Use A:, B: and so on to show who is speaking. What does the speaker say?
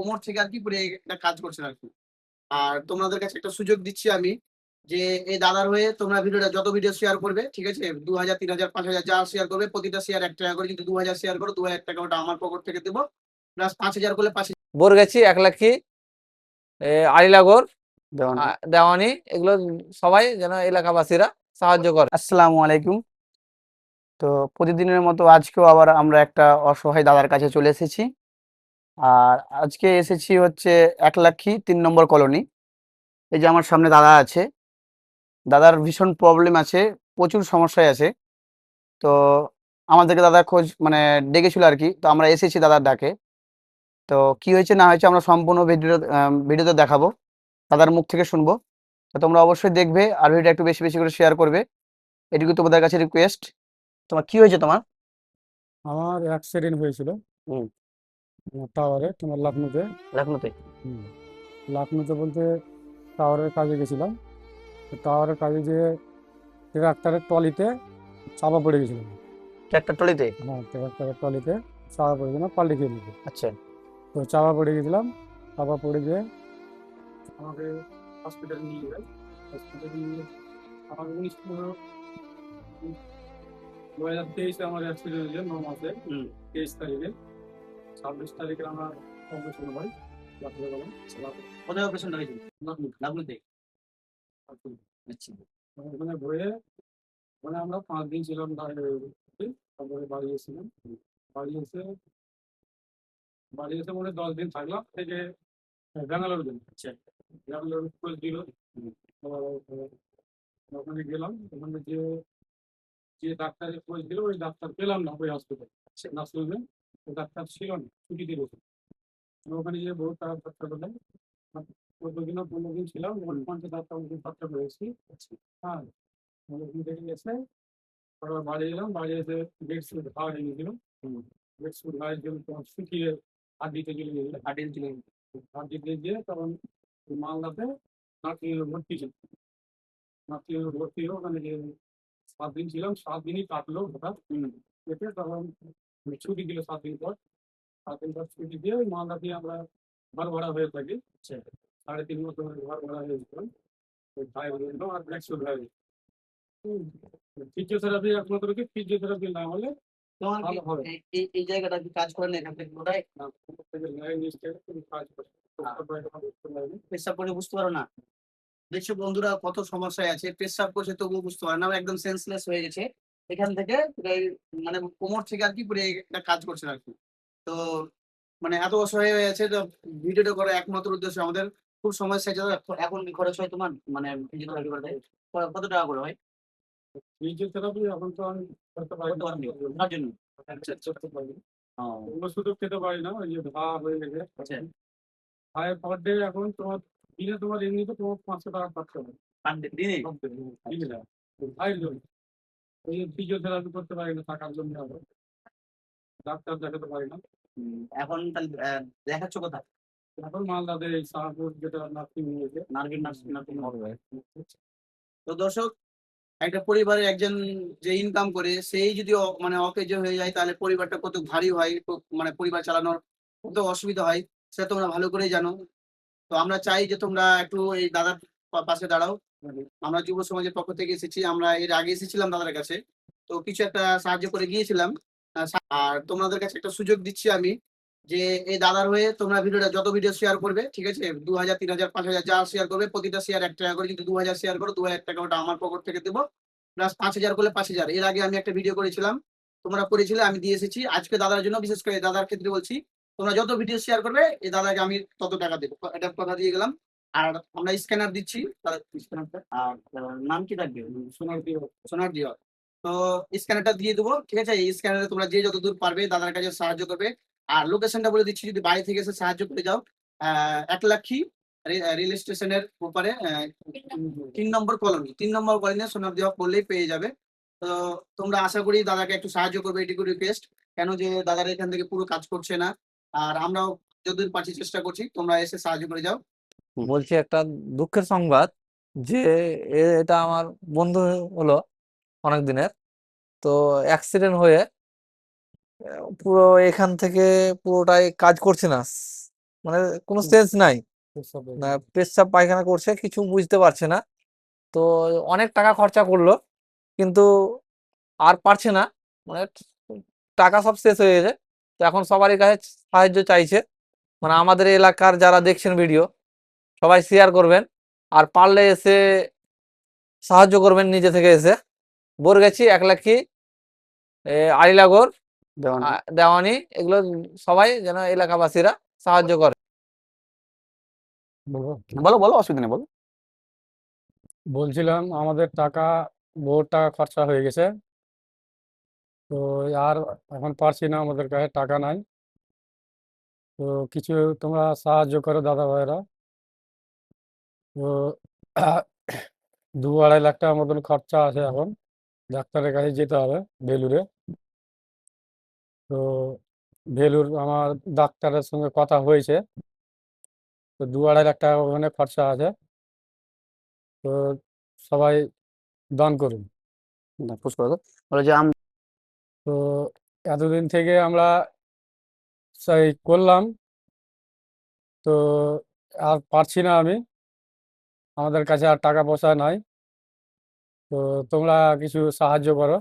A: কোমর থেকে আর কি পুরো একটা কাজ করছেন আর কি। আর তোমাদের কাছে একটা সুযোগ দিচ্ছি আমি যে এই দাদার হয়ে তোমরা ভিডিওটা যত ভিডিও শেয়ার করবে ঠিক আছে? দু হাজার তিন হাজার পাঁচ হাজার যা শেয়ার করবে প্রতিটা শেয়ার এক টাকা করে কিন্তু দু হাজার শেয়ার করো দু হাজার টাকা ওটা আমার পকেট থেকে দেবো। প্লাস পাঁচ হাজার করলে পাঁচ
B: বোর গেছি এক লাখি এ, আলিলাগড়
C: দেওয়ান।
B: আ, দেওয়ানি এগুলো সবাই যেন এলাকাবাসীরা সাহায্য করে।
C: আসসালামু আলাইকুম। তো প্রতিদিনের মতো আজকেও আবার আমরা একটা অসহায় দাদার কাছে চলে এসেছি। আর আজকে এসেছি হচ্ছে এক লাখি তিন নম্বর কলোনি। এই যে আমার সামনে দাদা আছে। দাদার ভীষণ প্রবলেম আছে প্রচুর সমস্যায় আছে। তো আমাদেরকে দাদা খোঁজ মানে ডেকেছিল আর কি তো আমরা এসেছি দাদার ডাকে। তো কি হয়েছে না হয়েছে আমরা সম্পূর্ণ ভিডিও ভিডিওতে দেখাবো। দাদার মুখ থেকে শুনব। তো তোমরা অবশ্যই দেখবে আর ভিডিওটা একটু বেশি বেশি করে শেয়ার করবে। এটুকু তোমাদের কাছে রিকোয়েস্ট তোমার কি হয়েছে তোমার?
D: আমার অ্যাক্সিডেন্ট হয়েছিল।
C: হুম।
D: টাওয়ারে তোমার লখনৌতে
C: লখনৌতে
D: হুম। লখনৌতে বলতে টাওয়ারের কাজে গেছিলাম। টাওয়ারের কাজে যে ট্রাক্টরের ট্রলিতে চাপা পড়ে গেছিলাম
C: ট্র্যাক্টর টলিতে
D: হ্যাঁ ট্রাক্টরের ট্রলিতে চাপা পড়ে গেছিলাম পাল্টে খেয়ে নিতে
C: আচ্ছা।
D: তো চাপা পড়ে গেছিলাম চাপা পড়ে গিয়ে
A: আমাকে হসপিটালে নিয়ে যাবে হসপিটালে নিয়ে আমার উনিশ পনেরো দু হাজার তেইশে আমার অ্যাক্সিডেন্ট হয়েছে ন মাসে তেইশ তারিখে। ছাব্বিশ তারিখে আমার অপারেশন হয় কোথায় অপারেশনটা হয়েছিল লাভলুতে আচ্ছা। ওখানে ঘুরে মানে আমরা পাঁচ দিন ছিলাম তারপরে বাড়ি এসেছিলাম। বাড়ি এসে বাড়ি এসে মনে দশ দিন থাকলাম। থেকে ব্যাঙ্গালোর দিন আচ্ছা। ব্যাঙ্গালোর খোঁজ দিল ওখানে গেলাম। ওখানে যে যে ডাক্তারের খোঁজ দিল ওই ডাক্তার পেলাম না ওই হসপিটাল নার্সিংহোমে। ওই ডাক্তার ছিল না ছুটিতে গেছে ওখানে গিয়ে বহু খরচা করলাম। চোদ্দ দিন পনেরো দিন ছিলাম হাজার টাকা মতো করেছি। হ্যাঁ ওখান থেকে এসে তারপর বাড়ি এলাম বাড়ি এসে বেড শুট খাওয়া হয়ে গেছিল বেড শুট খাওয়ার জন্য তোমার শুকিয়ে হাড্ডিতে চলে গেছিল হাড্ডিতে চলে হাড্ডিতে গিয়ে তখন মালদাতে নার্সিংহোমে ভর্তি ছিল। নার্সিংহোমে ভর্তি হয়ে ওখানে যে সাত দিন ছিলাম। সাত দিনই কাটলো হঠাৎ। কেটে তখন ছুটি দিল সাত দিন পর। সাত দিন পর ছুটি দিয়ে ওই মালদা দিয়ে আমরা ঘর ভাড়া হয়ে থাকি। সাড়ে তিন ধরে ঘর ভাড়া হয়েছিলাম ওই ভাই বলল আর শুট হয়ে ফিজিওথেরাপি একমাত্র কি? ফিজিওথেরাপি না হলে ভালো হবে।
C: এই- জায়গাটা কি কাজ করে এখান থেকে কোথায়?
A: না, উপর থেকে ন্যায় নিশ্চয় তুমি কাজ করো তারপরে এটা করতে পারবে।
C: পেশাব করে বুঝতে পারো না। দেখছ বন্ধুরা কত সমস্যায় আছে। পেশাব করছে তবুও বুঝতে পারে না। একদম সেন্সলেস হয়ে গেছে। এখান থেকে পুরো এই মানে কোমর থেকে আর কি পুরো একটা কাজ করছে আর কি। তো মানে এত অসহায় হয়ে গেছে তো ভিডিওটা করার একমাত্র উদ্দেশ্য আমাদের খুব সময় তো এখন খরচ হয় তোমার? মানে ফিজিওথেরাপি করতে কত টাকা করে হয়?
A: ফিজিওথেরাপি এখন তো আমি করতে পারি না।
C: জন্য?
A: আচ্ছা, করতে পারি না। ওষুধ খেতে পারি না ওই যে ঘা হয়ে গেছে।
C: আচ্ছা।
A: ভাইয়ের পার ডে এখন তোমার দিনে তোমার এমনিতে তোমার পাঁচশো টাকা খরচা হবে।
C: আর দিনে?
A: ভাইয়ের জন্য ফিজিওথেরাপি করতে পারি না টাকার জন্য ডাক্তার দেখাতে পারি না।
C: এখন তাহলে দেখাচ্ছ কোথায়?
A: এখন মালদাতে এই শাহপুর যেটা নার্সিং হয়েছে
C: নার্গিন নার্সিং নার্সিং হবে। তো দর্শক একটা পরিবারের একজন যে ইনকাম করে সেই যদি মানে অকেজ হয়ে যায় তাহলে পরিবারটা কত ভারী হয় মানে পরিবার চালানোর কত অসুবিধা হয় সেটা তোমরা ভালো করেই জানো। তো আমরা চাই যে তোমরা একটু এই দাদার পাশে দাঁড়াও। আমরা যুব সমাজের পক্ষ থেকে এসেছি, আমরা এর আগে এসেছিলাম দাদার কাছে। তো কিছু একটা সাহায্য করে গিয়েছিলাম। আর তোমাদের কাছে একটা সুযোগ দিচ্ছি আমি যে, এই দাদার হয়ে তোমরা ভিডিওটা, যত ভিডিও শেয়ার করবে, ঠিক আছে? দু হাজার, তিন হাজার, পাঁচ হাজার যা শেয়ার করবে, প্রতিটা শেয়ার এক টাকা করে কিন্তু দু হাজার শেয়ার করো, দু হাজার টাকা ওটা আমার পকেট থেকে দেবো। প্লাস পাঁচ হাজার করলে পাঁচ হাজার। এর আগে আমি একটা ভিডিও করেছিলাম, তোমরা করেছিলে, আমি দিয়ে এসেছি। আজকে দাদার জন্য বিশেষ করে দাদার ক্ষেত্রে বলছি, তোমরা যত ভিডিও শেয়ার করবে, এই দাদাকে আমি তত টাকা দেবো। এটা কথা দিয়ে গেলাম। আর আমরা স্ক্যানার দিচ্ছি স্ক্যানারটা আর নাম কি থাকবে?
A: সোনার দিয়ে
C: সোনার দিও তো স্ক্যানারটা দিয়ে দেবো ঠিক আছে? এই স্ক্যানারে তোমরা যে যত দূর পারবে দাদার কাছে সাহায্য করবে। আর লোকেশনটা বলে দিচ্ছি যদি বাড়ি থেকে এসে সাহায্য করে যাও এক লাক্ষি রেল স্টেশনের আহ, তিন নম্বর কলোনি তিন নম্বর কলোনি সোনার দেওয়া করলেই পেয়ে যাবে। তো তোমরা আশা করি দাদাকে একটু সাহায্য করবে এটুকু রিকোয়েস্ট কেন যে দাদার এখান থেকে পুরো কাজ করছে না। আর আমরাও যতদূর পারছি চেষ্টা করছি তোমরা এসে সাহায্য করে যাও।
B: বলছি একটা দুঃখের সংবাদ যে এটা আমার বন্ধু হলো অনেক দিনের তো অ্যাক্সিডেন্ট হয়ে পুরো এখান থেকে পুরোটাই কাজ করছে না। মানে কোনো সেন্স নাই। পেচ্ছাপ পায়খানা করছে কিছু বুঝতে পারছে না। তো অনেক টাকা খরচা করল কিন্তু আর পারছে না। মানে টাকা সব শেষ হয়ে গেছে। তো এখন সবারই কাছে সাহায্য চাইছে। মানে আমাদের এলাকার যারা দেখছেন ভিডিও সবাই শেয়ার করবেন। আর পারলে এসে সাহায্য করবেন নিজে থেকে এসে। বোরগাছি একলাখি এ, আড়িলাগড় আ- দেওয়ানি এগুলো সবাই যেন এলাকাবাসীরা সাহায্য করে।
C: বলো বলো অসুবিধা নেই বলো।
A: বলছিলাম আমাদের টাকা বহুত টাকা খরচা হয়ে গেছে। তো আর এখন পারছি না আমাদের কাছে টাকা নাই। তো কিছু তোমরা সাহায্য করো দাদা ভাইরা। তো দু আড়াই লাখ টাকার মতন খরচা আছে এখন। ডাক্তারের কাছে যেতে হবে বেলুড়ে। তো বেলুর আমার ডাক্তারের সঙ্গে কথা হয়েছে। তো দু আড়াই লাখ টাকা ওখানে খরচা আছে। তো সবাই দান করুন। তো এতদিন থেকে আমরা সেই করলাম। তো আর পারছি না আমি। আমাদের কাছে আর টাকা পয়সা নাই। তো তোমরা কিছু সাহায্য করো।